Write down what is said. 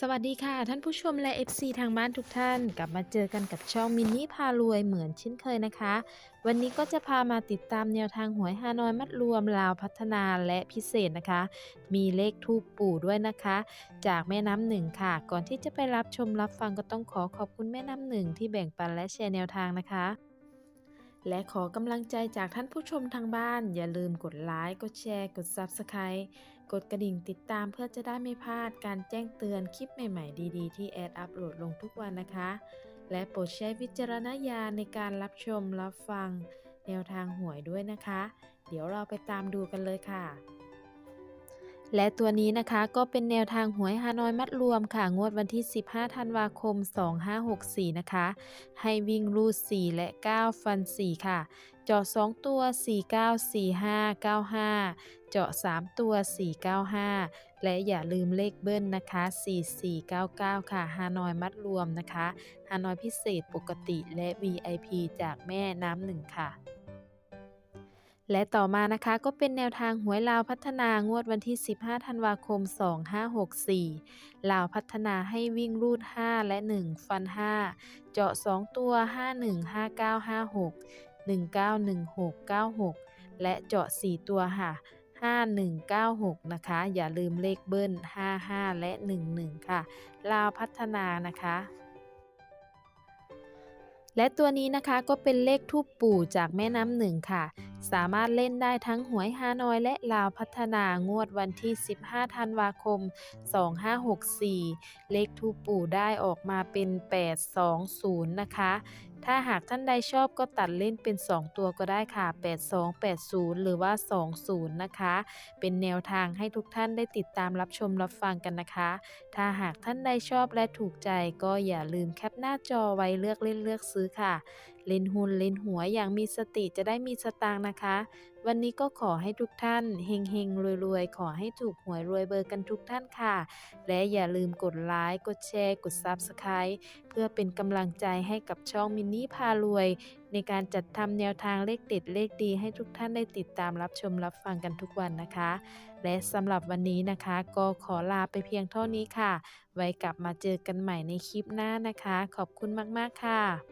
สวัสดีค่ะ ท่านผู้ชมและ FC ทางบ้านทุกท่าน กลับมาเจอกันกับช่องมินนี่พารวยเหมือนเช่นเคยนะคะ วันนี้ก็จะพามาติดตามแนวทางหวยฮานอยมัดรวมลาวพัฒนาและพิเศษนะคะ มีเลขทูปปู่ด้วยนะคะ จากแม่น้ำหนึ่งค่ะ ก่อนที่จะไปรับชมรับฟังก็ต้องขอขอบคุณแม่น้ำหนึ่งที่แบ่งปันและแชร์แนวทางนะคะ และขอกำลังใจจากท่านผู้ชมทางบ้าน อย่าลืมกดไลค์กดแชร์ กด Subscribe กดกระดิ่งติดตามเพื่อจะได้ไม่พลาดการแจ้งเตือนคลิปใหม่ๆ ดีๆ ที่แอดอัปโหลดลงทุกวันนะคะ และโปรดใช้วิจารณญาณในการรับชมรับฟัง แนวทางหวยด้วยนะคะ เดี๋ยวเราไปตามดูกันเลยค่ะ และตัวนี้นะคะก็เป็นแนวทางหวยฮานอยมัดรวมค่ะ งวดวันที่ 15 ธันวาคม 2564 นะคะ ให้วิ่งรูด 4 และ 9 ฟัน 4 ค่ะ เจาะ 2 ตัว 494595 เจาะ 3 ตัว 495 และอย่าลืมเลขเบิ้ลนะคะ 4499 ค่ะฮานอยมัดรวมนะคะฮานอยพิเศษปกติและ VIP จากแม่น้ำหนึ่งค่ะ และต่อมานะคะก็เป็นแนวทางหวยลาวพัฒนางวดวันที่ 15 ธันวาคม 2564 ลาวพัฒนาให้วิ่งรูด 5 และ 1 ฟัน 5 เจาะ 2 ตัว 515956 191696 และเจาะ 4 ตัวค่ะ 5196 นะคะ อย่าลืมเลขเบิ้ล 55 และ 11 ค่ะ ลาวพัฒนานะคะและตัวนี้นะคะก็เป็นเลขทูปปู่จากแม่น้ำหนึ่งค่ะ สามารถเล่นได้ทั้งหวยฮานอยและลาวพัฒนางวดวันที่ 15 ธันวาคม 2564 เลขทูปปู่ได้ออกมาเป็น 820 นะคะ ถ้าหากท่านใดชอบก็ตัดเล่นเป็น 2 ตัวก็ได้ค่ะ 8280 หรือว่า 20 นะคะ เป็นแนวทางให้ทุกท่านได้ติดตามรับชมรับฟังกันนะคะ ถ้าหากท่านใดชอบและถูกใจก็อย่าลืมแคปหน้าจอไว้เลือกเล่นเลือกซื้อค่ะ เล่นหุ้นเล่นหัวอย่างมีสติจะได้มีสตางค์นะคะ วันนี้ก็ขอให้ทุกท่านเฮงเฮงรวยรวยๆ ขอให้ถูกหวยรวยเบอร์กันทุกท่านค่ะ และอย่าลืมกดไลค์กดแชร์กด Subscribe เพื่อเป็นกำลังใจให้กับช่องมินนี่พารวย ในการจัดทำแนวทางเลขเด็ดเลขดีให้ทุกท่านได้ติดตามรับชมรับฟังกันทุกวันนะคะ และสำหรับวันนี้นะคะ ก็ขอลาไปเพียงเท่านี้ค่ะ ไว้กลับมาเจอกันใหม่ในคลิปหน้านะคะ ขอบคุณมากๆค่ะ